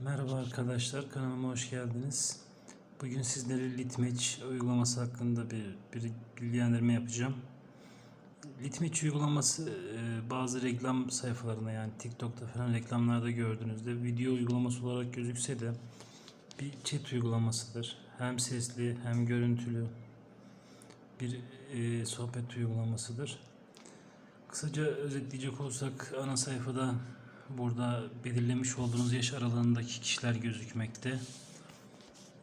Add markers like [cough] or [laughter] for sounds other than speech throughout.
Merhaba arkadaşlar, kanalıma hoş geldiniz. Bugün sizlere Litmatch uygulaması hakkında bir, bir bilgilendirme yapacağım. Litmatch uygulaması e, bazı reklam sayfalarına yani TikTok'ta falan reklamlarda gördüğünüzde video uygulaması olarak gözükse de bir chat uygulamasıdır. Hem sesli hem görüntülü bir e, sohbet uygulamasıdır. Kısaca özetleyecek olursak ana sayfada burada belirlemiş olduğunuz yaş aralığındaki kişiler gözükmekte.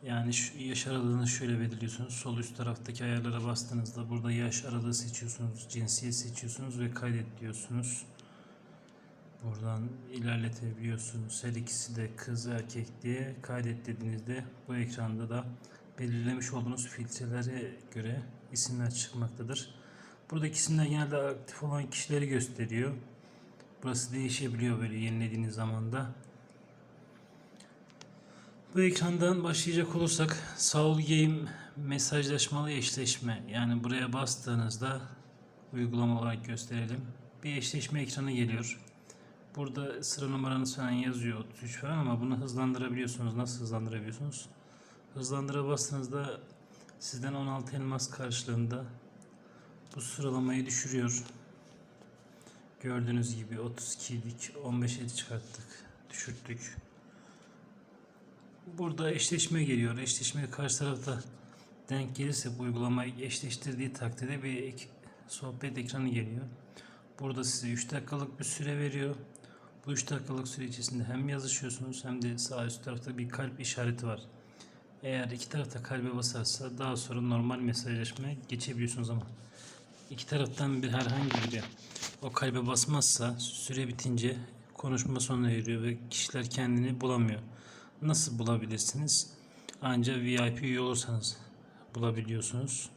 Yani şu yaş aralığını şöyle belirliyorsunuz. Sol üst taraftaki ayarlara bastığınızda burada yaş aralığı seçiyorsunuz, cinsiyet seçiyorsunuz ve kaydet diyorsunuz. Buradan ilerletebiliyorsunuz. Her ikisi de kız erkek diye kaydet dediğinizde bu ekranda da belirlemiş olduğunuz filtrelere göre isimler çıkmaktadır. Buradaki isimler genelde aktif olan kişileri gösteriyor. Burası değişebiliyor böyle yenilediğiniz zamanda. Bu ekrandan başlayacak olursak Saul Game mesajlaşmalı eşleşme yani buraya bastığınızda uygulama olarak gösterelim. Bir eşleşme ekranı geliyor. Burada sıra numaranız falan yazıyor 33 falan ama bunu hızlandırabiliyorsunuz. Nasıl hızlandırabiliyorsunuz? Hızlandıra bastığınızda sizden 16 elmas karşılığında bu sıralamayı düşürüyor. Gördüğünüz gibi 32'lik 15'e çıkarttık. Düşürttük. Burada eşleşme geliyor. Eşleşme karşı tarafta denk gelirse bu uygulamayı eşleştirdiği takdirde bir ek- sohbet ekranı geliyor. Burada size 3 dakikalık bir süre veriyor. Bu 3 dakikalık süre içerisinde hem yazışıyorsunuz hem de sağ üst tarafta bir kalp işareti var. Eğer iki tarafta kalbe basarsa daha sonra normal mesajlaşmaya geçebiliyorsunuz ama iki taraftan bir herhangi biri o kalbe basmazsa süre bitince konuşma sona eriyor ve kişiler kendini bulamıyor. Nasıl bulabilirsiniz? Ancak VIP üye olursanız bulabiliyorsunuz.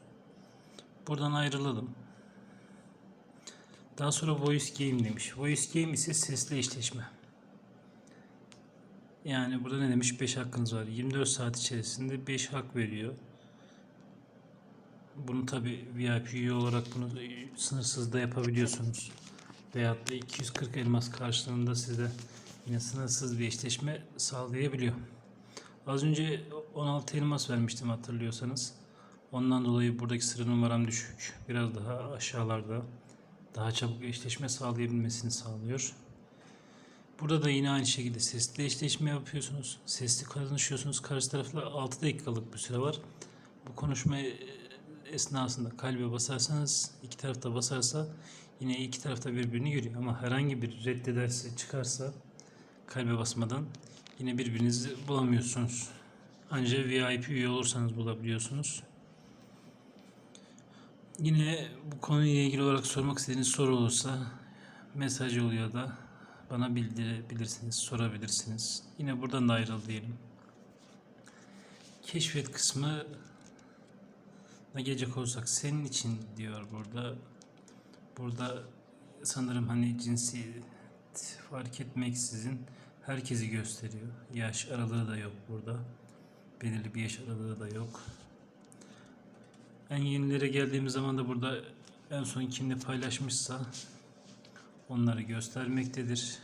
Buradan ayrılalım. Daha sonra voice game demiş. Voice game ise sesli eşleşme. Yani burada ne demiş? 5 hakkınız var. 24 saat içerisinde 5 hak veriyor. Bunu tabi VIP üye olarak bunu sınırsız da yapabiliyorsunuz. Veyahut da 240 elmas karşılığında size yine sınırsız bir eşleşme sağlayabiliyor. Az önce 16 elmas vermiştim hatırlıyorsanız. Ondan dolayı buradaki sıra numaram düşük. Biraz daha aşağılarda. Daha çabuk eşleşme sağlayabilmesini sağlıyor. Burada da yine aynı şekilde sesli eşleşme yapıyorsunuz. Sesli konuşuyorsunuz. Karşı tarafla 6 dakikalık bir süre var. Bu konuşma esnasında kalbe basarsanız iki tarafta basarsa yine iki tarafta birbirini görüyor. Ama herhangi bir reddederse çıkarsa kalbe basmadan yine birbirinizi bulamıyorsunuz. Ancak VIP üye olursanız bulabiliyorsunuz. Yine bu konuyla ilgili olarak sormak istediğiniz soru olursa mesaj oluyor da bana bildirebilirsiniz, sorabilirsiniz. Yine buradan da ayrıl diyelim. Keşfet kısmı ne gelecek olursak senin için diyor burada. Burada sanırım hani cinsiyet fark etmeksizin herkesi gösteriyor. Yaş aralığı da yok burada. Belirli bir yaş aralığı da yok. En yenilere geldiğimiz zaman da burada en son kimle paylaşmışsa onları göstermektedir.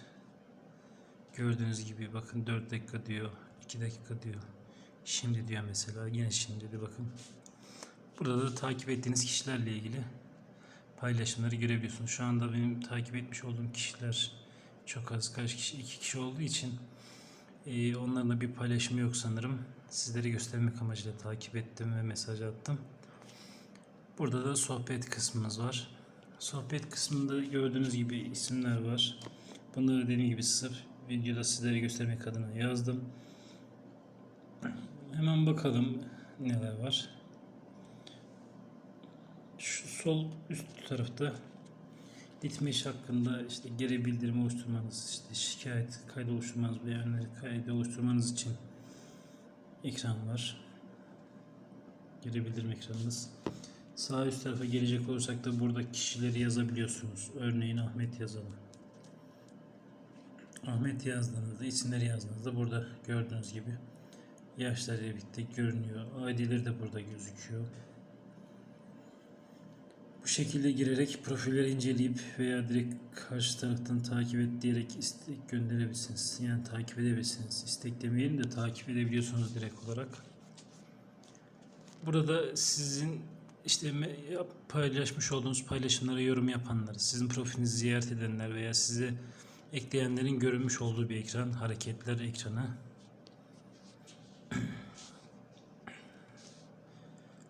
Gördüğünüz gibi bakın 4 dakika diyor, 2 dakika diyor. Şimdi diyor mesela yine şimdi de bakın. Burada da takip ettiğiniz kişilerle ilgili paylaşımları görebiliyorsunuz. Şu anda benim takip etmiş olduğum kişiler çok az. Kaç kişi? iki kişi olduğu için e, onların bir paylaşımı yok sanırım. Sizlere göstermek amacıyla takip ettim ve mesaj attım. Burada da sohbet kısmımız var. Sohbet kısmında gördüğünüz gibi isimler var. Bunları dediğim gibi sırf videoda sizlere göstermek adına yazdım. Hemen bakalım neler var. Sol üst tarafta Litmeş hakkında işte geri bildirim oluşturmanız, işte şikayet kaydı oluşturmanız, beyanları kaydı oluşturmanız için ekran var. Geri bildirim ekranınız. Sağ üst tarafa gelecek olursak da burada kişileri yazabiliyorsunuz. Örneğin Ahmet yazalım. Ahmet yazdığınızda, isimleri yazdığınızda burada gördüğünüz gibi yaşlarıyla birlikte görünüyor. ID'leri de burada gözüküyor. Bu şekilde girerek profilleri inceleyip veya direkt karşı taraftan takip et diyerek istek gönderebilirsiniz. Yani takip edebilirsiniz. İstek demeyelim de takip edebiliyorsunuz direkt olarak. Burada sizin işte paylaşmış olduğunuz paylaşımlara yorum yapanlar, sizin profilinizi ziyaret edenler veya size ekleyenlerin görünmüş olduğu bir ekran, hareketler ekranı.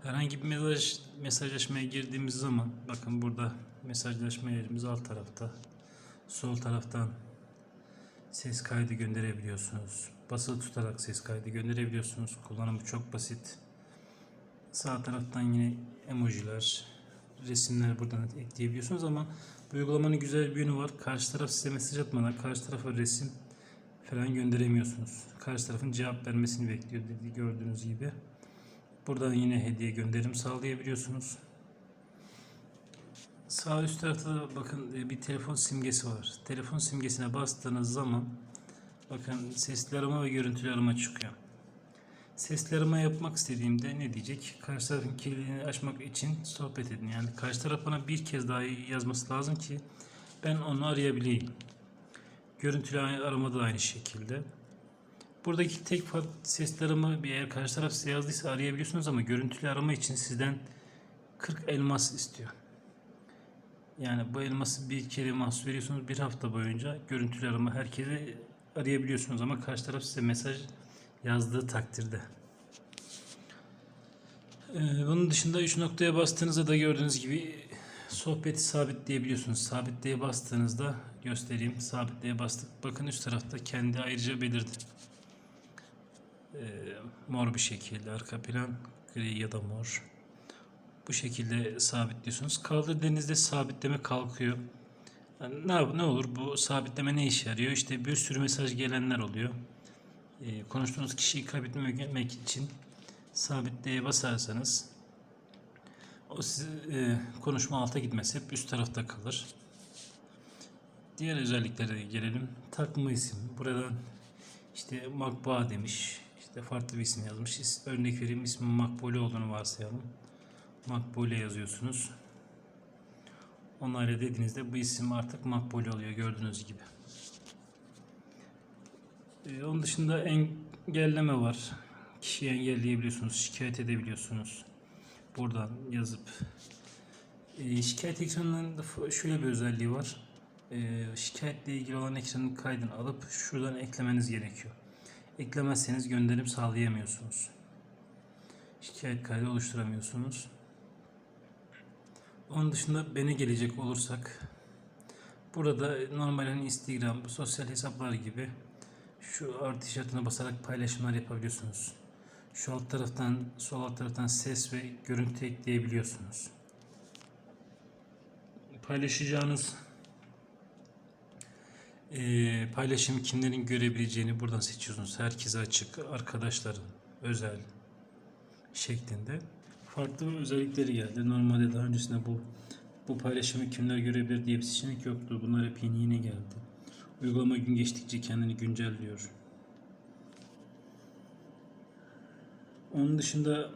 Herhangi bir mesaj mesajlaşmaya girdiğimiz zaman bakın burada mesajlaşma yerimiz alt tarafta. Sol taraftan ses kaydı gönderebiliyorsunuz. Basılı tutarak ses kaydı gönderebiliyorsunuz. Kullanımı çok basit. Sağ taraftan yine emojiler, resimler buradan ekleyebiliyorsunuz ama bu uygulamanın güzel bir yönü var. Karşı taraf size mesaj atmadan karşı tarafa resim falan gönderemiyorsunuz. Karşı tarafın cevap vermesini bekliyor dedi gördüğünüz gibi. Buradan yine hediye gönderim sağlayabiliyorsunuz. Sağ üst tarafta bakın e, bir telefon simgesi var. Telefon simgesine bastığınız zaman bakın sesli arama ve görüntülü arama çıkıyor. Sesli arama yapmak istediğimde ne diyecek? Karşı tarafın kilidini açmak için sohbet edin. Yani karşı taraf bana bir kez daha yazması lazım ki ben onu arayabileyim. Görüntülü arama da aynı şekilde. Buradaki tek sesli arama bir eğer karşı taraf size yazdıysa arayabiliyorsunuz ama görüntülü arama için sizden 40 elmas istiyor. Yani bu elması bir kere mahsus veriyorsunuz bir hafta boyunca görüntülü arama herkese arayabiliyorsunuz ama karşı taraf size mesaj yazdığı takdirde. Ee, bunun dışında 3 noktaya bastığınızda da gördüğünüz gibi sohbeti sabitleyebiliyorsunuz. Sabitleye bastığınızda göstereyim. Sabitleye bastık. Bakın üst tarafta kendi ayrıca belirdi. Ee, mor bir şekilde arka plan gri ya da mor. Bu şekilde sabitliyorsunuz. Kaldır denizde sabitleme kalkıyor. Yani ne, ne olur bu sabitleme ne işe yarıyor? İşte bir sürü mesaj gelenler oluyor. Ee, konuştuğunuz kişiyi kaybetmemek için sabitleye basarsanız o sizi, e, konuşma alta gitmez. Hep üst tarafta kalır. Diğer özelliklere gelelim. Takma isim. Buradan işte Makba demiş. İşte farklı bir isim yazmış. Örnek vereyim ismi Makbule olduğunu varsayalım. Makbule yazıyorsunuz. Onayla dediğinizde bu isim artık Makbule oluyor gördüğünüz gibi. Ee, onun dışında engelleme var. Kişiyi engelleyebiliyorsunuz, şikayet edebiliyorsunuz. Buradan yazıp. Ee, şikayet ekranında f- şöyle bir özelliği var. Ee, şikayetle ilgili olan ekranın kaydını alıp şuradan eklemeniz gerekiyor. Eklemezseniz gönderim sağlayamıyorsunuz. Şikayet kaydı oluşturamıyorsunuz. Onun dışında beni gelecek olursak burada normal hani Instagram, sosyal hesaplar gibi şu artı işaretine basarak paylaşımlar yapabiliyorsunuz. Şu alt taraftan, sol alt taraftan ses ve görüntü ekleyebiliyorsunuz. Paylaşacağınız eee paylaşımı kimlerin görebileceğini buradan seçiyorsunuz. Herkese açık, arkadaşların, özel şeklinde. Farklı özellikleri geldi. Normalde daha öncesinde bu bu paylaşımı kimler görebilir diye bir seçenek yoktu. Bunlar hep yeni yeni geldi. Uygulama gün geçtikçe kendini güncelliyor. Onun dışında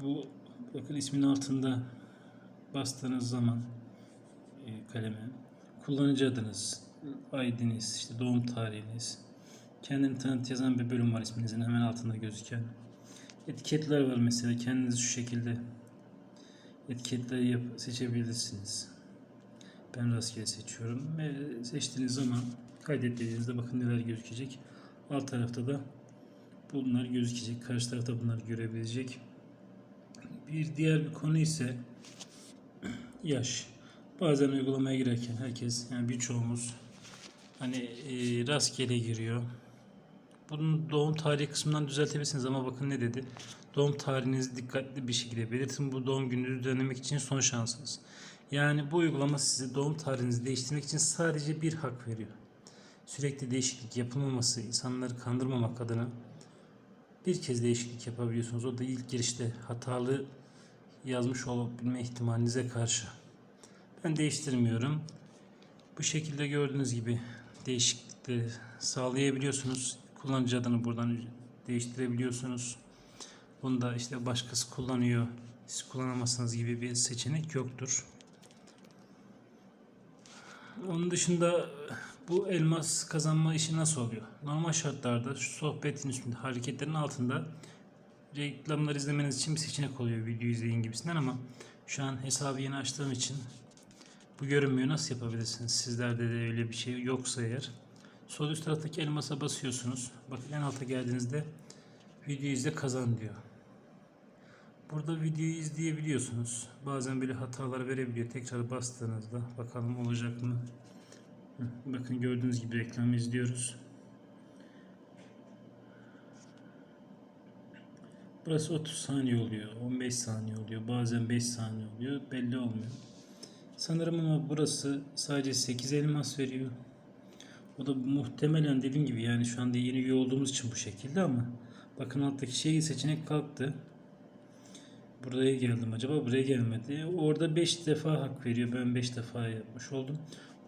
bu bakın ismin altında bastığınız zaman e, kaleme kullanıcı adınız, ID'niz, işte doğum tarihiniz, kendini tanıt yazan bir bölüm var isminizin hemen altında gözüken. Etiketler var mesela kendiniz şu şekilde etiketleri yap, seçebilirsiniz. Ben rastgele seçiyorum ve seçtiğiniz zaman kaydet dediğinizde bakın neler gözükecek. Alt tarafta da bunlar gözükecek. Karşı tarafta bunları görebilecek. Bir diğer bir konu ise [clears throat] yaş. Bazen uygulamaya girerken herkes yani birçoğumuz hani e, rastgele giriyor. Bunun doğum tarihi kısmından düzeltebilirsiniz ama bakın ne dedi. Doğum tarihinizi dikkatli bir şekilde belirtin. Bu doğum gününüzü düzenlemek için son şansınız. Yani bu uygulama size doğum tarihinizi değiştirmek için sadece bir hak veriyor. Sürekli değişiklik yapılmaması, insanları kandırmamak adına bir kez değişiklik yapabiliyorsunuz. O da ilk girişte hatalı yazmış olabilme ihtimalinize karşı. Ben değiştirmiyorum. Bu şekilde gördüğünüz gibi değişiklikleri sağlayabiliyorsunuz. Kullanıcı adını buradan değiştirebiliyorsunuz. Bunu da işte başkası kullanıyor siz kullanamazsınız gibi bir seçenek yoktur. Onun dışında bu elmas kazanma işi nasıl oluyor? Normal şartlarda şu sohbetin üstünde hareketlerin altında reklamlar izlemeniz için bir seçenek oluyor video izleyin gibisinden ama şu an hesabı yeni açtığım için bu görünmüyor. Nasıl yapabilirsiniz? Sizlerde de öyle bir şey yoksa eğer. Sol üst taraftaki elmasa basıyorsunuz. Bakın en alta geldiğinizde video izle kazan diyor. Burada videoyu izleyebiliyorsunuz. Bazen böyle hatalar verebiliyor. Tekrar bastığınızda bakalım olacak mı? Bakın gördüğünüz gibi reklamı izliyoruz. Burası 30 saniye oluyor, 15 saniye oluyor, bazen 5 saniye oluyor, belli olmuyor. Sanırım ama burası sadece 8 elmas veriyor. O da muhtemelen dediğim gibi yani şu anda yeni üye olduğumuz için bu şekilde ama bakın alttaki şey seçenek kalktı. Buraya geldim acaba buraya gelmedi. Orada 5 defa hak veriyor. Ben 5 defa yapmış oldum.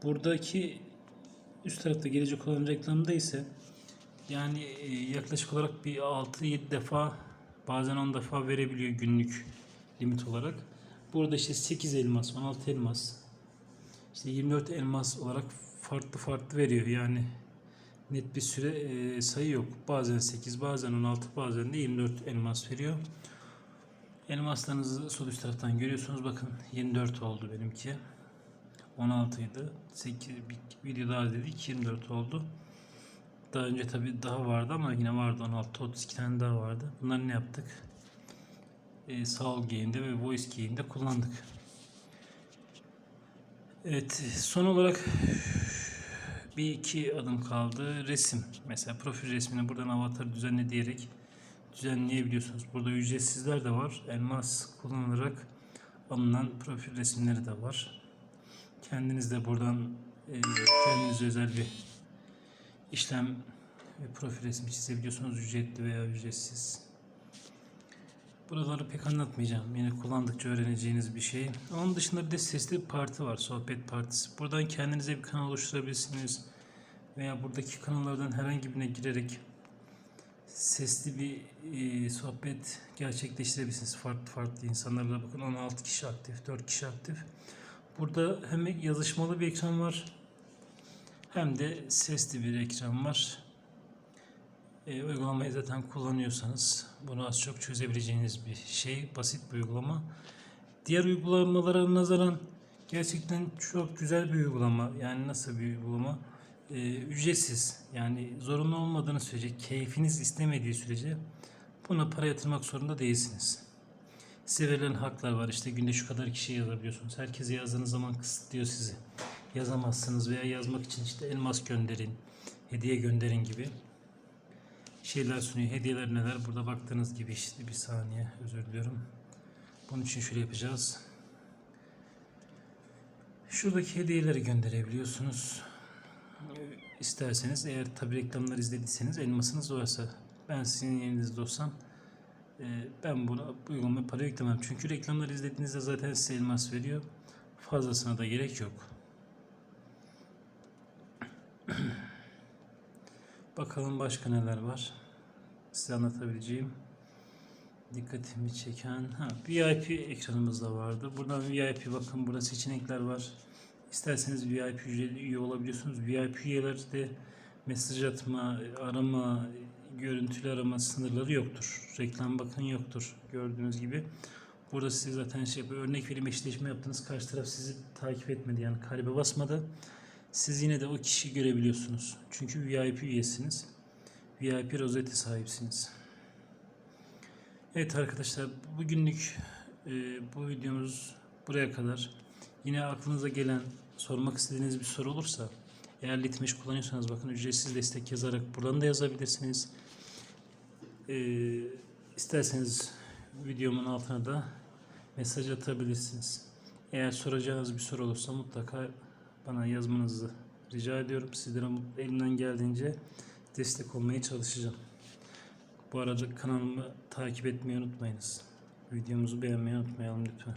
Buradaki üst tarafta gelecek olan reklamda ise yani e, yaklaşık olarak bir 6-7 defa bazen 10 defa verebiliyor günlük limit olarak. Burada işte 8 elmas, 16 elmas, işte 24 elmas olarak farklı farklı veriyor. Yani net bir süre e, sayı yok. Bazen 8, bazen 16, bazen de 24 elmas veriyor. Elmaslarınızı sol üst taraftan görüyorsunuz. Bakın 24 oldu benimki. 16 idi. 8 bir video daha dedik 24 oldu. Daha önce tabi daha vardı ama yine vardı 16 32 tane daha vardı. Bunları ne yaptık? Ee, Soul Game'de ve Voice Game'de kullandık. Evet son olarak bir iki adım kaldı. Resim. Mesela profil resmini buradan avatar düzenle diyerek düzenleyebiliyorsunuz. Burada ücretsizler de var. Elmas kullanılarak alınan profil resimleri de var. Kendiniz de buradan e, kendinize özel bir işlem ve profil resmi çizebiliyorsunuz. Ücretli veya ücretsiz. Buraları pek anlatmayacağım. Yine kullandıkça öğreneceğiniz bir şey. Onun dışında bir de sesli parti var. Sohbet partisi. Buradan kendinize bir kanal oluşturabilirsiniz. Veya buradaki kanallardan herhangi birine girerek sesli bir e, sohbet gerçekleştirebilirsiniz. Farklı farklı insanlarla bakın 16 kişi aktif, 4 kişi aktif. Burada hem yazışmalı bir ekran var hem de sesli bir ekran var. E, uygulamayı zaten kullanıyorsanız bunu az çok çözebileceğiniz bir şey. Basit bir uygulama. Diğer uygulamalara nazaran gerçekten çok güzel bir uygulama. Yani nasıl bir uygulama? E, ücretsiz. Yani zorunlu olmadığını sürece, keyfiniz istemediği sürece buna para yatırmak zorunda değilsiniz. Size verilen haklar var. İşte günde şu kadar kişi yazabiliyorsunuz. Herkese yazdığınız zaman kısıtlıyor sizi. Yazamazsınız veya yazmak için işte elmas gönderin, hediye gönderin gibi şeyler sunuyor. Hediyeler neler? Burada baktığınız gibi işte bir saniye özür diliyorum. Bunun için şöyle yapacağız. Şuradaki hediyeleri gönderebiliyorsunuz. İsterseniz eğer tabi reklamlar izlediyseniz elmasınız varsa ben sizin yerinizde olsam e, ben buna bu uygulamaya para yüklemem. Çünkü reklamları izlediğinizde zaten size elmas veriyor. Fazlasına da gerek yok. [clears throat] Bakalım başka neler var. Size anlatabileceğim. Dikkatimi çeken ha, VIP ekranımız da vardı. Buradan VIP bakın burada seçenekler var. İsterseniz VIP üye olabiliyorsunuz. VIP üyelerde mesaj atma, arama, görüntülü arama sınırları yoktur. Reklam bakın yoktur gördüğünüz gibi. Burada size zaten şey yapıyor. Örnek vereyim eşleşme yaptınız. Karşı taraf sizi takip etmedi yani kalbe basmadı. Siz yine de o kişiyi görebiliyorsunuz. Çünkü VIP üyesiniz. VIP rozeti sahipsiniz. Evet arkadaşlar bugünlük e, bu videomuz buraya kadar. Yine aklınıza gelen sormak istediğiniz bir soru olursa eğer Litmeş kullanıyorsanız bakın ücretsiz destek yazarak buradan da yazabilirsiniz. E, isterseniz videomun altına da mesaj atabilirsiniz. Eğer soracağınız bir soru olursa mutlaka bana yazmanızı rica ediyorum. Sizlere elimden geldiğince destek olmaya çalışacağım. Bu arada kanalımı takip etmeyi unutmayınız. Videomuzu beğenmeyi unutmayalım lütfen.